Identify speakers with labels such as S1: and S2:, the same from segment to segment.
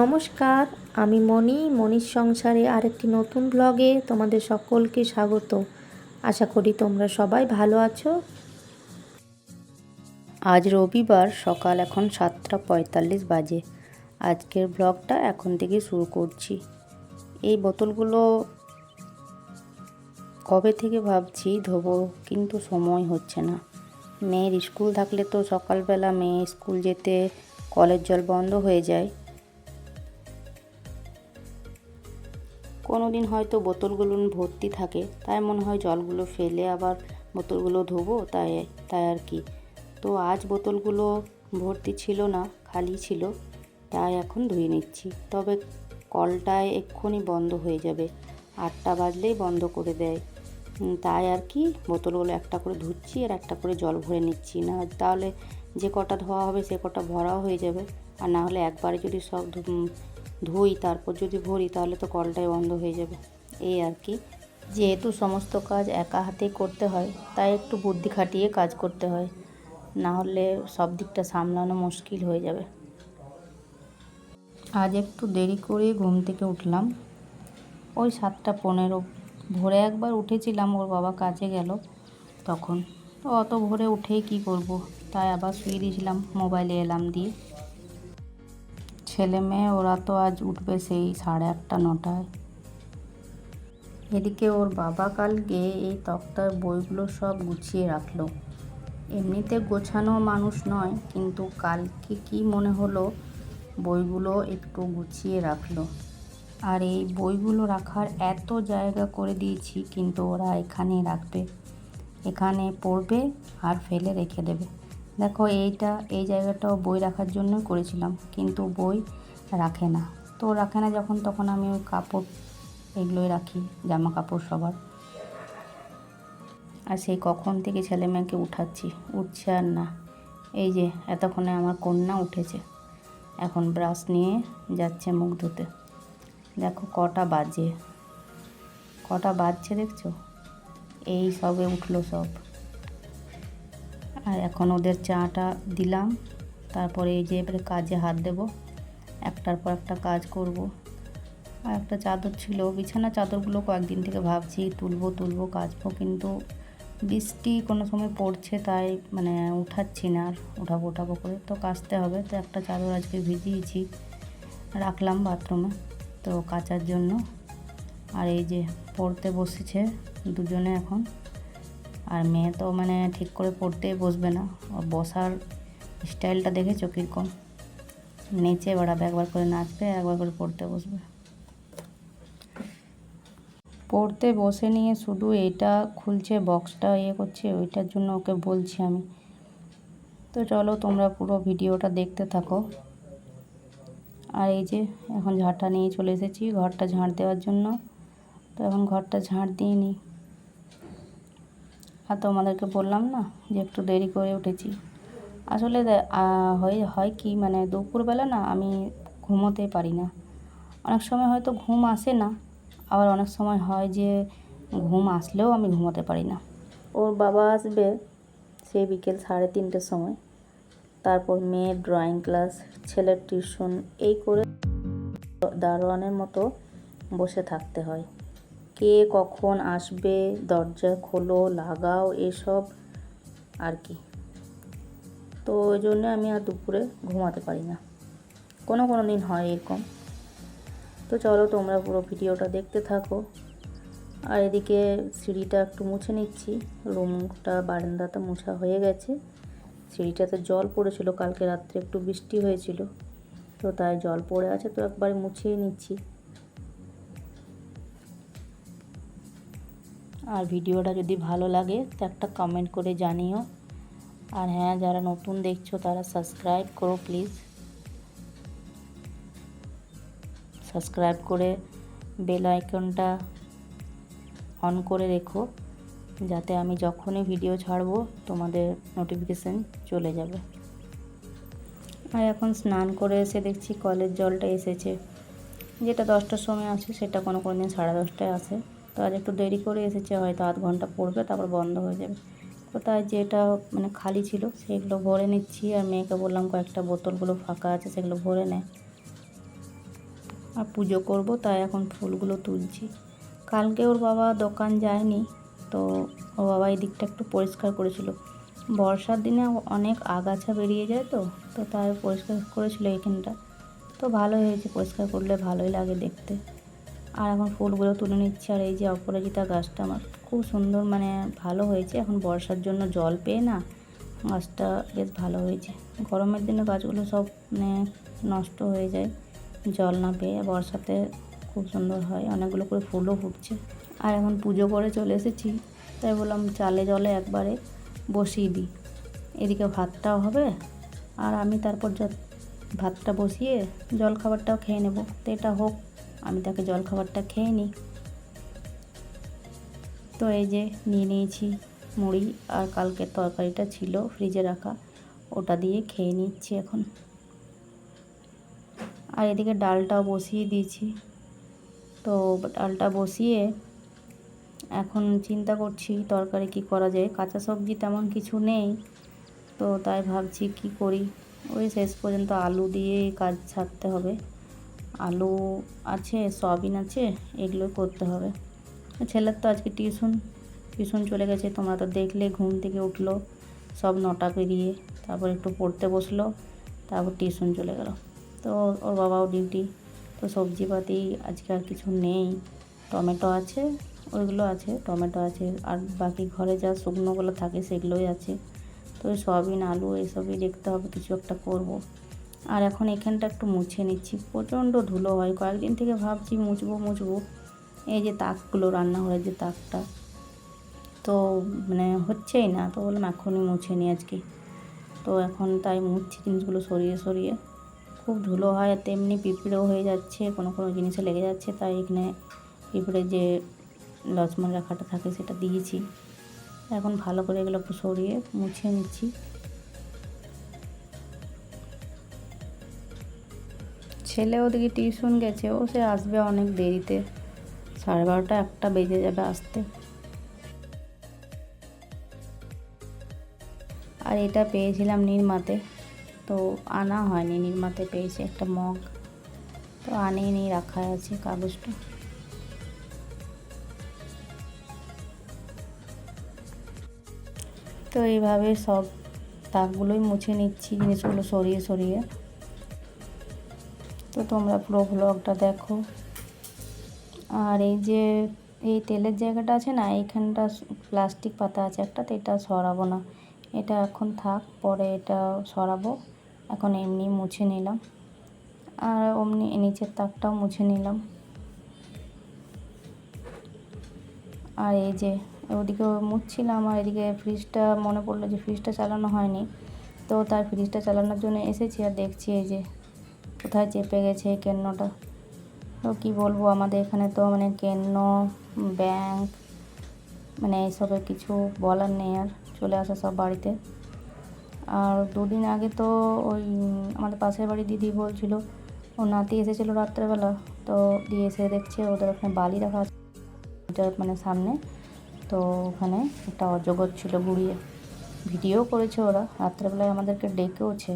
S1: নমস্কার, আমি মণি মণির সংসারে আরেকটি নতুন ব্লগে তোমাদের সকলকে স্বাগত। আশা করি তোমরা সবাই ভালো আছো। আজ রবিবার, সকাল এখন সাতটা পঁয়তাল্লিশ বাজে। আজকের ব্লগটা এখন থেকে শুরু করছি। এই বোতলগুলো কবে থেকে ভাবছি ধোবো, কিন্তু সময় হচ্ছে না। মেয়ের স্কুল থাকলে তো সকালবেলা মেয়ে স্কুল যেতে কলের জল বন্ধ হয়ে যায়। কোনো দিন হয়তো বোতলগুলো ভর্তি থাকে, তাই মনে হয় জলগুলো ফেলে আবার বোতলগুলো ধোবো, তাই তাই আর কি। তো আজ বোতলগুলো ভর্তি ছিল না, খালি ছিল, তাই এখন ধুয়ে নিচ্ছি। তবে কলটায় এক্ষুনি বন্ধ হয়ে যাবে, আটটা বাজলেই বন্ধ করে দেয়। তাই আর কি, বোতলগুলো একটা করে ধুচ্ছি আর একটা করে জল ভরে নিচ্ছি। না, তাহলে যে কটা ধোয়া হবে সে কটা ভরাও হয়ে যাবে। আর না হলে একবারে যদি সব ধুই, তারপর যদি ভরি তাহলে তো কলটাই বন্ধ হয়ে যাবে। এই আর কি। যেহেতু সমস্ত কাজ একা হাতেই করতে হয়, তাই একটু বুদ্ধি খাটিয়ে কাজ করতে হয়। না হলে সব দিকটা সামলানো মুশকিল হয়ে যাবে। আজ একটু দেরি করে ঘুম থেকে উঠলাম। ওই সাতটা পনেরো, ভোরে একবার উঠেছিলাম, ওর বাবা কাজে গেল তখন। অত ভোরে উঠেই কি করব? তাই আবার শুয়ে দিয়েছিলাম, মোবাইলে এলাম দিয়ে। ছেলে মেয়ে, ওরা তো আজ উঠবে সেই সাড়ে আটটা, নটায়। এদিকে ওর বাবা কালকে এই তক্তার বইগুলো সব গুছিয়ে রাখল। এমনিতে গোছানো মানুষ নয়, কিন্তু কালকে কি মনে হলো বইগুলো একটু গুছিয়ে রাখল। আর এই বইগুলো রাখার এত জায়গা করে দিয়েছি, কিন্তু ওরা এখানে রাখবে। এখানে পড়বে আর ফেলে রেখে দেবে। দেখো এইটা, এই জায়গাটাও বই রাখার জন্য করেছিলাম, কিন্তু বই রাখে না। তো রাখে না যখন, তখন আমি ওই কাপড় এগুলোই রাখি, জামা কাপড় সবার। আর সেই কখন থেকে ছেলে মেয়েকে উঠাচ্ছি, উঠছে আর না। এই যে এতক্ষণে আমার কন্যা উঠেছে, এখন ব্রাশ নিয়ে যাচ্ছে মুখ ধুতে। দেখো কটা বাজে। কটা বাজছে দেখছ? এই সবে উঠল সব। আর এখন ওদের চাটা দিলাম। তারপরে এই যে এবারে কাজে হাত দেব। একটার পর একটা কাজ করব। আর একটা চাদর ছিল, বিছানা চাদরগুলো কয়েকদিন থেকে ভাবছি তুলবো তুলবো কাচবো, কিন্তু বৃষ্টি কোনো সময় পড়ছে তাই মানে উঠাচ্ছি না আর, উঠাবো উঠাবো করে তো কাচতে হবে। তো একটা চাদর আজকে ভিজিয়েছি, রাখলাম বাথরুমে তো কাচার জন্য। আর এই যে পড়তে বসেছে দুজনে এখন। আর মেয়ে তো মানে ঠিক করে পড়তে বসবে না। ওর বসার স্টাইলটা দেখেছ কীরকম? নেচে বেড়াবে, একবার করে নাচবে, একবার করে পড়তে বসবে। পড়তে বসে নিয়ে শুধু এটা খুলছে বক্সটা ইয়ে করছে, ওইটার জন্য ওকে বলছি আমি। তো চলো তোমরা পুরো ভিডিওটা দেখতে থাকো। আর এই যে এখন ঝাঁটা নিয়ে চলে এসেছি, ঘরটা ঝাঁট দেওয়ার জন্য। তো এখন ঘরটা ঝাঁট দিয়ে নিই। আর তোমাদেরকে বললাম না যে একটু দেরি করে উঠেছি। আসলে হয় হয় কি মানে দুপুরবেলা না আমি ঘুমোতে পারি না। অনেক সময় হয়তো ঘুম আসে না, আবার অনেক সময় হয় যে ঘুম আসলেও আমি ঘুমোতে পারি না। ওর বাবা আসবে সেই বিকেল সাড়ে তিনটের সময়। তারপর মেয়ের ড্রয়িং ক্লাস, ছেলের টিউশন, এই করে দারোয়ানের মতো বসে থাকতে হয়। কে কখন আসবে? দরজা খোলো, লাগাও এসব আর কি। তো ওই জন্য আমি আর দুপুরে ঘুমাতে পারি না। কোনো কোনো দিন হয় এরকম। তো চলো তোমরা পুরো ভিডিওটা দেখতে থাকো। আর এদিকে সিঁড়িটা একটু মুছে নিচ্ছি। রুমটা, বারান্দাটা মুছা হয়ে গেছে। সিঁড়িটাতে জল পড়েছিল। কালকে রাত্রে একটু বৃষ্টি হয়েছিল। তো তাই জল পড়ে আছে। তো একবারে মুছিয়ে নিচ্ছি। আর ভিডিওটা যদি ভালো লাগে, তো একটা কমেন্ট করে জানিও। আর হ্যাঁ যারা নতুন দেখছ, তারা সাবস্ক্রাইব করো প্লিজ সাবস্ক্রাইব করে বেল আইকনটা অন করে রেখো, যাতে আমি যখনই ভিডিও ছাড়বো, তোমাদের নোটিফিকেশান চলে যাবে। আর এখন স্নান করে এসে দেখছি কলের জলটা এসেছে। যেটা দশটার সময় আসে সেটা কোনো কোনো দিন সাড়ে দশটায় আসে। তো আজ একটু দেরি করে এসেছে, হয়তো আধ ঘণ্টা পড়বে, তারপর বন্ধ হয়ে যাবে। তো তাই যেটা মানে খালি ছিল, সেগুলো ভরে নিচ্ছি, আর মেয়েকে বললাম কয়েকটা বোতলগুলো ফাঁকা আছে, সেগুলো ভরে নেয় আর পুজো করব, তাই এখন ফুলগুলো তুলছি। কালকে ওর বাবা দোকান যায়নি, তো ওর বাবা এই দিকটা একটু পরিষ্কার করেছিল। বর্ষার দিনে অনেক আগাছা বেরিয়ে যায় তো তো তাই পরিষ্কার করেছিল এখানটা। তো ভালো হয়েছে, পরিষ্কার করলে ভালোই লাগে দেখতে। আর এখন ফুলগুলো তুলে নিচ্ছে আর এই যে অপরাজিতা গাছটা আমার খুব সুন্দর মানে ভালো হয়েছে। এখন বর্ষার জন্য জল পেয়ে না গাছটা বেশ ভালো হয়েছে। গরমের দিনে গাছগুলো সব মানে নষ্ট হয়ে যায়, জল না পেয়ে। বর্ষাতে খুব সুন্দর হয়, অনেকগুলো করে ফুলও ফুটছে। আর এখন পুজো করে চলে এসেছি, তাই বললাম চালে জলে একবারে বসিয়ে দিই। এদিকে ভাতটাও হবে আর আমি তারপর ভাতটা বসিয়ে জল খাবারটাও খেয়ে নেব। তো এটা হোক। আমি তাকে জল খাবারটা খেয়ে নিই। তো এই যে নিয়ে নিয়েছি মুড়ি আর কালকের তরকারিটা ছিল ফ্রিজে রাখা, ওটা দিয়ে খেয়ে নিচ্ছি এখন। আর এদিকে ডালটাও বসিয়ে দিয়েছি। তো ডালটা বসিয়ে এখন চিন্তা করছি তরকারি কি করা যায়। কাঁচা সবজি তেমন কিছু নেই, তো তাই ভাবছি কি করি? ওই শেষ পর্যন্ত আলু দিয়ে কাজ ছাড়তে হবে। আলু আছে, সয়াবিন আছে, এগুলো করতে হবে। ছেলের তো আজকে টিউশন টিউশন চলে গেছে, তোমরা তো দেখলে ঘুম থেকে উঠল, সব নটা পেরিয়ে, তারপর একটু পড়তে বসল, তারপর টিউশন চলে গেল। তো ওর বাবাও ডিউটি, তো সবজিপাতি আজকে আর কিছু নেই। টমেটো আছে, ওইগুলো আছে, টমেটো আছে, আর বাকি ঘরে যা শুকনোগুলো থাকে সেগুলোই আছে। তো সয়াবিন, আলু এইসবই দেখতে হবে, কিছু একটা করব। আর এখন এখানটা একটু মুছে নিচ্ছি। প্রচণ্ড ধুলো হয়। কয়েকদিন থেকে ভাবছি মুছবো মুছবো। এই যে তাকগুলো রান্নাঘরের যে তাকটা। তো মানে হচ্ছেই না। তো বললাম এখনই মুছে নিই আজকে। তো এখন তাই মুছছি জিনিসগুলো সরিয়ে সরিয়ে। খুব ধুলো হয়, তেমনি পিঁপড়েও হয়ে যাচ্ছে, কোনো কোনো জিনিসে লেগে যাচ্ছে। তাই এখানে পিঁপড়ে যে লক্ষ্মণ রাখাটা থাকে, সেটা দিয়েছি। এখন ভালো করে এগুলো সরিয়ে মুছে নিচ্ছি। ছেলে ওদিকে টিউশন গেছে, ও সে আসবে অনেক দেরিতে। সাড়ে বারোটা একটা বেজে যাবে আসতে। আর এটা পেয়েছিলাম নির্মাতে। তো আনা হয়নি, নির্মাতে পেয়েছি একটা মগ। তো আনিনি রাখা আছে কাগজটা। তো এইভাবে সব তাকগুলোই মুছে নিচ্ছি, জিনিসগুলো সরিয়ে সরিয়ে। তো তোমরা পুরো ব্লগটা দেখো। আর এই যে, এই তেলের জায়গাটা আছে না, এইখানটা প্লাস্টিক পাতা আছে একটা, তো এটা সরাবো না। এটা এখন থাক, পরে এটা সরাবো। এখন এমনি মুছে নিলাম। আর অমনি নিচের তাকটাও মুছে নিলাম। আর এই যে, ওদিকে মুছছিলাম, আর এদিকে ফ্রিজটা মনে পড়ল যে ফ্রিজটা চালানো হয়নি। তো তার ফ্রিজটা চালানোর জন্য এসেছি আর দেখছি এই যে কোথায় চেপে গেছে কেন্নটা? তো কী বলব আমাদের এখানে তো মানে কেন্ন, ব্যাংক মানে এইসবের কিছু বলার নেই আর, চলে আসে সব বাড়িতে। আর দুদিন আগে তো ওই আমাদের পাশের বাড়ি দিদি বলছিল, ও নাতি এসেছিল রাত্রেবেলা, তো দিয়ে এসে দেখছে ওদের ওখানে বালি রাখা আছে মানে সামনে, তো ওখানে একটা অজগর ছিল গুড়িয়ে। ভিডিও করেছে ওরা, রাত্রেবেলায় আমাদেরকে ডেকেওছে।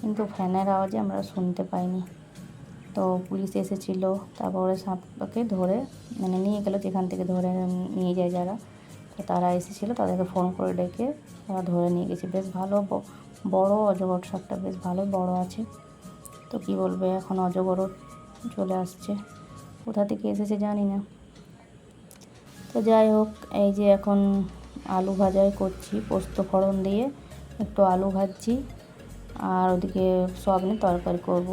S1: কিন্তু ফ্যানের আওয়াজে আমরা শুনতে পাইনি। তো পুলিশ এসেছিল, তারপরে সাপটাকে ধরে মানে নিয়ে গেলো যেখান থেকে ধরে নিয়ে যায় যারা। তো তারা এসেছিল, তাদেরকে ফোন করে ডেকে তারা ধরে নিয়ে গেছে। বেশ ভালো বড় অজগর সাপটা, বেশ ভালো বড় আছে। তো কি বলবে, এখন অজগরও চলে আসছে। কোথা থেকে এসেছে জানি না। তো যাই হোক, এই যে এখন আলু ভাজাই করছি, পোস্ত ফোড়ন দিয়ে একটু আলু ভাজছি। আর ওদিকে সয়াবিনের তরকারি করব।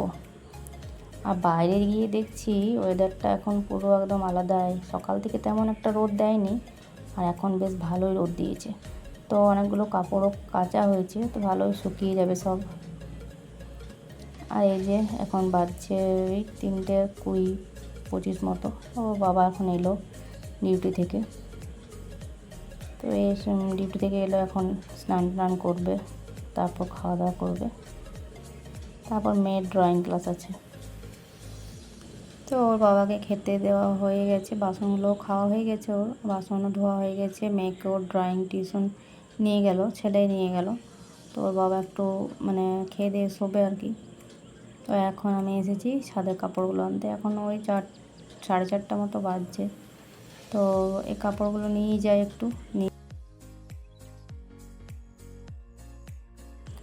S1: আর বাইরে গিয়ে দেখছি ওয়েদারটা এখন পুরো একদম আলাদাই। সকাল থেকে তেমন একটা রোদ দেয়নি, আর এখন বেশ ভালোই রোদ দিয়েছে। তো অনেকগুলো কাপড়ও কাঁচা হয়েছে, তো ভালোই শুকিয়ে যাবে সব। আর এই যে এখন বাজছে ওই তিনটে কুড়ি পঁচিশ মতো। ও বাবা এখন এলো ডিউটি থেকে। তো এই ডিউটি থেকে এলো এখন স্নান টান করবে। তারপর খাওয়া দাওয়া করবে। তারপর মেয়ের ড্রয়িং ক্লাস আছে। তো ওর বাবাকে খেতে দেওয়া হয়ে গেছে, বাসনগুলো খাওয়া হয়ে গেছে ওর, বাসনও ধোয়া হয়ে গেছে, মেয়েকে ওর ড্রয়িং টিউশন নিয়ে গেল ছেলে নিয়ে গেল। তো ওর বাবা একটু মানে খেয়ে দিয়ে শোবে আর কি। তো এখন আমি এসেছি ছাদের কাপড়গুলো আনতে। এখন ওই চার, সাড়ে চারটা মতো বাজছে। তো এই কাপড়গুলো নিয়েই যাই একটু, নিয়ে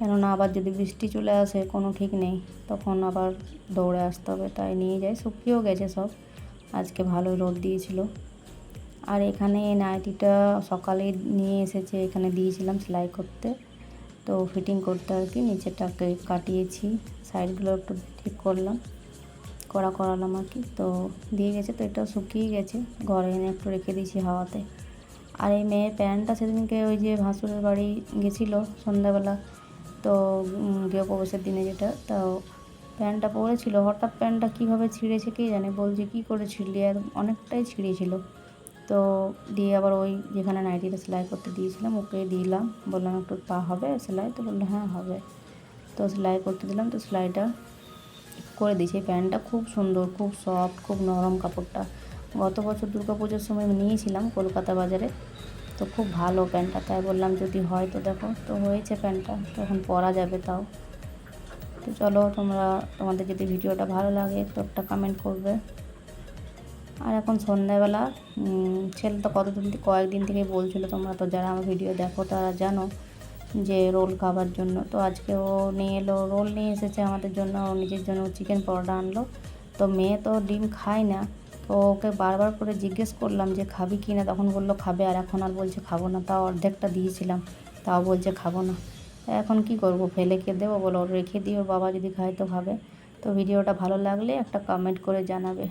S1: কেননা আবার যদি বৃষ্টি চলে আসে, কোনো ঠিক নেই। তখন আবার দৌড়ে আসতে হবে, তাই নিয়ে যাই। শুকিয়েও গেছে সব। আজকে ভালোই রোদ দিয়েছিল। আর এখানে নাইটিটা সকালে নিয়ে এসেছে, এখানে দিয়েছিলাম সেলাই করতে। তো ফিটিং করতে আর কি, নিচেরটাকে কাটিয়েছি। সাইডগুলো একটু ঠিক করলাম করা করালাম আর কি। তো দিয়ে গেছে, তো এটা শুকিয়ে গেছে। ঘরে এনে একটু রেখে দিয়েছি হাওয়াতে। আর এই মেয়ের প্যান্টটা সেদিনকে ওই যে ভাসুরের বাড়ি গেছিল সন্ধ্যাবেলা তো গৃহপ্রবেশের দিনে যেটা, তো প্যান্টটা পরেছিল। হঠাৎ প্যান্টটা কীভাবে ছিঁড়েছে কে জানে? বলছে, কী করে ছিঁড়লি? আর অনেকটাই ছিঁড়েছিল। তো দিয়ে আবার ওই যেখানে নাইটিটা সেলাই করতে দিয়েছিলাম, ওকে দিলাম। বললাম, একটু পা হবে সেলাই? তো বলল হ্যাঁ হবে। তো সেলাই করতে দিলাম, তো সেলাইটা করে দিয়েছি। প্যান্টটা খুব সুন্দর, খুব সফট, খুব নরম কাপড়টা। গত বছর দুর্গা পুজোর সময় নিয়েছিলাম কলকাতা বাজারে। তো খুব ভালো প্যান্টটা, তাই বললাম যদি হয় তো দেখো, তো হয়েছে প্যান্টটা, তো এখন পরা যাবে তাও। তো চলো তোমরা, তোমাদের যদি ভিডিওটা ভালো লাগে তো একটা কমেন্ট করবে। আর এখন সন্ধ্যাবেলা ছেলে তো কতদিন থেকে, কয়েকদিন থেকেই বলছিল তোমরা, তো যারা আমার ভিডিও দেখো তারা জানো যে রোল খাবার জন্য। তো আজকে ও নিয়ে এলো, রোল নিয়ে এসেছে আমাদের জন্য নিজের জন্য চিকেন পরোটা আনলো। তো মেয়ে তো ডিম খায় না তো ওকে বারবার করে জিজ্ঞেস করলাম যে, খাবি কি না? তখন বলল, খাবে। আর এখন আর বলছে, খাব না। তাও অর্ধেকটা দিয়েছিলাম, তাও বলছে, খাব না। এখন কি করব? ফেলে কে দেবো বলো? রেখে দিও বাবা যদি খায় তো খাবে। তো ভিডিওটা ভালো লাগলে একটা কমেন্ট করে জানাবে।